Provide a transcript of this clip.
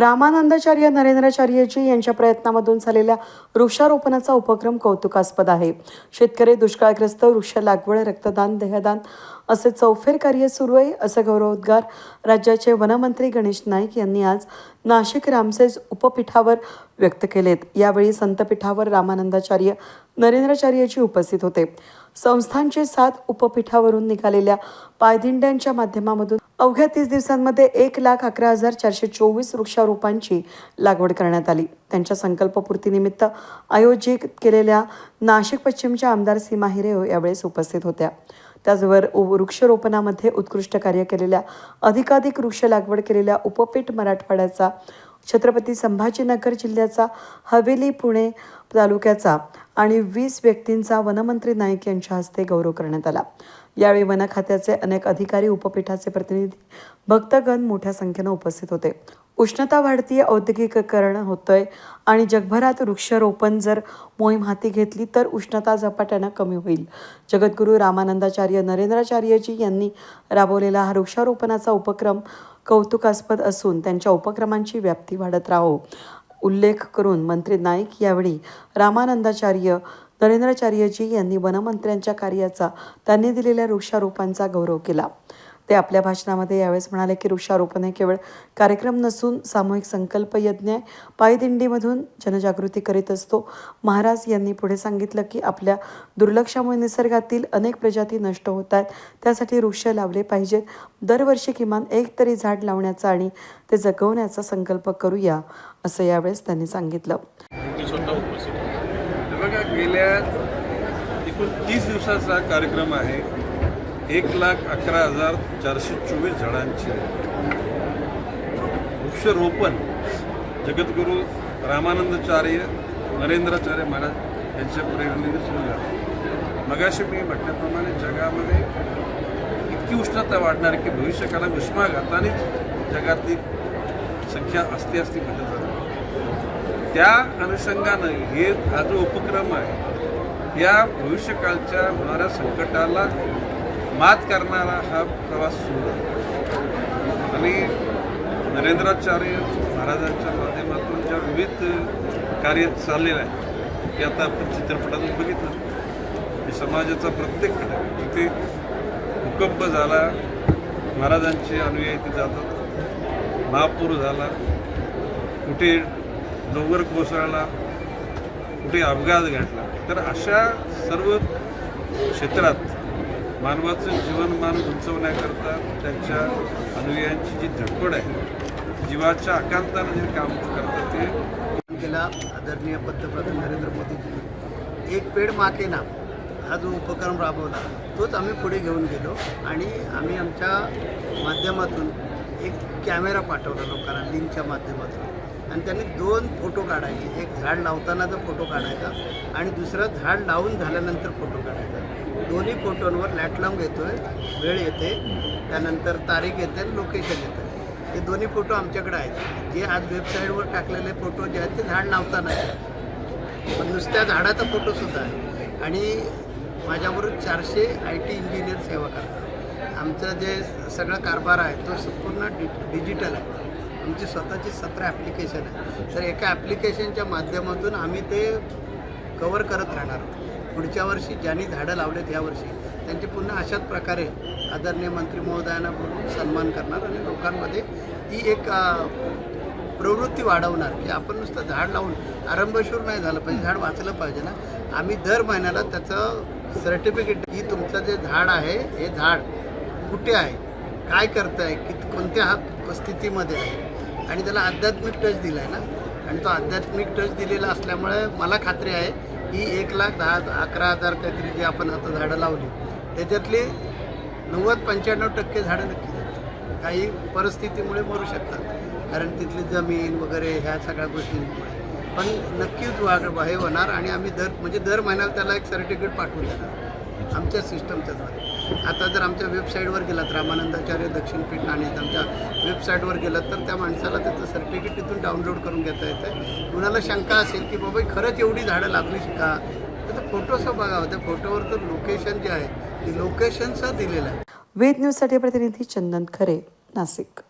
रामानंदाचार्य नरेंद्राचार्यजी यांच्या प्रयत्नामधून झालेल्या वृक्षारोपणाचा उपक्रम कौतुकास्पद आहे. शेतकरी दुष्काळग्रस्त वृक्ष लागवड रक्तदान देहदान असे चौफेर कार्य सुरू आहे असे गौरवोद्गार राज्याचे वनमंत्री गणेश नाईक यांनी आज नाशिक रामसेज उपपीठावर व्यक्त केलेत. यावेळी संतपीठावर रामानंदाचार्य नरेंद्राचार्यजी उपस्थित होते. संस्थांचे सात उपपीठावरून निघालेल्या पायदिंड्यांच्या माध्यमामधून अवघ्या तीस दिवसांमध्ये एक लाख अकरा हजार चारशे चोवीस वृक्षारोपांची लागवड करण्यात आली. त्यांच्या संकल्पपूर्तीनिमित्त आयोजित केलेल्या नाशिक पश्चिमच्या आमदार सीमा हिरे यावेळेस उपस्थित होत्या. त्याचबरोबर वृक्षरोपणामध्ये उत्कृष्ट कार्य केलेल्या अधिकाधिक वृक्ष लागवड केलेल्या उपपीठ मराठवाड्याचा छत्रपती संभाजीनगर जिल्ह्याचा हवेली पुणे तालुक्याचा आणि वीस व्यक्तींचा वनमंत्री नाईक यांच्या हस्ते गौरव करण्यात आला. यावेळी वन खात्याचे अनेक अधिकारी उपपीठाचे प्रतिनिधी भक्तगण मोठ्या संख्येनं उपस्थित होते. उष्णता वाढतीये औद्योगिकीकरण होतंय आणि जगभरात वृक्षारोपण जर मोहीम हाती घेतली तर उष्णता झपाट्यानं कमी होईल. जगद्गुरू रामानंदाचार्य नरेंद्राचार्यजी यांनी राबवलेला हा वृक्षारोपणाचा उपक्रम कौतुकास्पद असून त्यांच्या उपक्रमांची व्याप्ती वाढत राहो. उल्लेख करून मंत्री नाईक यावेळी रामानंदाचार्य नरेंद्राचार्यजी यांनी वनमंत्र्यांच्या कार्याचा त्यांनी दिलेल्या वृक्षारोपांचा गौरव केला. ते आपल्या भाषणामध्ये यावेळेस म्हणाले की वृक्षारोपण हे केवळ कार्यक्रम नसून सामूहिक संकल्प यज्ञ आहे. पायदिंडीमधून जनजागृती करीत असतो. महाराज यांनी पुढे सांगितलं की आपल्या दुर्लक्षामुळे निसर्गातील अनेक प्रजाती नष्ट होत आहेत. त्यासाठी वृक्ष लावले पाहिजेत. दरवर्षी किमान एक तरी झाड लावण्याचा आणि ते जगवण्याचा संकल्प करूया असं यावेळेस त्यांनी सांगितलं ते स्वतः उपस्थित होते. हे बघा गेल्या एकूण तीस दिवसाचा कार्यक्रम आहे. एक लाख अकरा हजार चारशे चोवीस झाडांचे. वृक्षरोपण. जगद्गुरू रामानंदाचार्य नरेंद्राचार्य महाराज यांच्या प्रेरणेने सुरू झालं. मगाशी मी म्हटल्याप्रमाणे जगामध्ये इतकी उष्णता वाढणार की भविष्यकाला उष्माघातानेच जगातली संख्या असते असती घटत जाणार. त्या अनुषंगानं हे हा जो उपक्रम आहे या भविष्यकाळच्या होणाऱ्या संकटाला मात करणारा हा प्रवास सुरू आहे. आणि नरेंद्राचार्य महाराजांच्या माध्यमातून ज्या विविध कार्य चाललेलं आहे ते आता आपण चित्रपटातून बघितलं. की समाजाचा प्रत्येक घटक तिथे भूकंप झाला महाराजांचे अनुयायी ते जातात. महापूर झाला कुठे डोंगर कोसळला कुठे अपघात घडला तर अशा सर्व क्षेत्रात मानवाचं जीवनमान उंचवण्याकरता त्यांच्या अनुयायांची जी धडपड आहे जीवाच्या आकांतानं जे काम करतात ते केला आदरणीय पंतप्रधान नरेंद्र मोदीजी. एक पेड माके ना हा जो उपक्रम राबवला तोच आम्ही पुढे घेऊन गेलो आणि आम्ही आमच्या माध्यमातून एक कॅमेरा पाठवला लोकांना लिंकच्या माध्यमातून. आणि त्यांनी दोन फोटो काढायचे. एक झाड लावतानाचा फोटो काढायचा आणि दुसरा झाड लावून झाल्यानंतर फोटो काढायचा. दोन्ही फोटोंवर लॅटलाँग घेतो आहे वेळ येते. त्यानंतर तारीख येते आणि लोकेशन येतं. हे दोन्ही फोटो आमच्याकडे आहेत. जे आज वेबसाईटवर टाकलेले फोटो जे आहेत ते झाड लावताना आहेत. पण नुसत्या झाडाचा फोटोसुद्धा आहे. आणि माझ्याबरोबर चारशे आय टी इंजिनियर सेवा करतात. आमचं जे सगळा कारभार आहे तो संपूर्ण डि डिजिटल आहे. आमची स्वतःची सतरा ॲप्लिकेशन आहे तर एका ॲप्लिकेशनच्या माध्यमातून आम्ही ते कवर करत राहणार आहोत. पुढच्या वर्षी ज्यांनी झाडं लावलेत यावर्षी त्यांचे पुन्हा अशाच प्रकारे आदरणीय मंत्री महोदयांना बोलून सन्मान करणार आणि लोकांमध्ये ती एक प्रवृत्ती वाढवणार की आपण नुसतं झाड लावून आरंभशूर नाही झालं पाहिजे झाड वाचलं पाहिजे ना आम्ही दर महिन्याला त्याचं सर्टिफिकेट की तुमचं जे झाड आहे हे झाड कुठे आहे काय करतं आहे की कोणत्या हा स्थितीमध्ये आहे आणि त्याला आध्यात्मिक टच दिला आहे ना? आणि तो आध्यात्मिक टच दिलेला असल्यामुळे मला खात्री आहे की एक लाख दहा अकरा हजार काहीतरी जे आपण आता झाडं लावली त्याच्यातली नव्वद पंच्याण्णव टक्के झाडं नक्की जातात काही परिस्थितीमुळे मरू शकतात. कारण तिथली जमीन वगैरे ह्या सगळ्या गोष्टींमुळे. पण नक्कीच वाढ हे होणार आणि आम्ही दर म्हणजे दर महिन्याला त्याला एक सर्टिफिकेट पाठवून देणार. आमच्या सिस्टमच्याद्वारे आता जर आमच्या वेबसाईटवर गेलात रामानंदाचार्य दक्षिण पीठ आणि आमच्या वेबसाईटवर गेलात तर त्या माणसाला त्याचं सर्टिफिकेट तिथून डाउनलोड करून घेता येतं कुणाला शंका असेल की बाबा खरंच एवढी झाडं लागली का? तर फोटोसह बघावं त्या फोटोवर तर लोकेशन जे आहे ते लोकेशनसह दिलेलं आहे. वेद न्यूजसाठी प्रतिनिधी चंदन खरे नाशिक.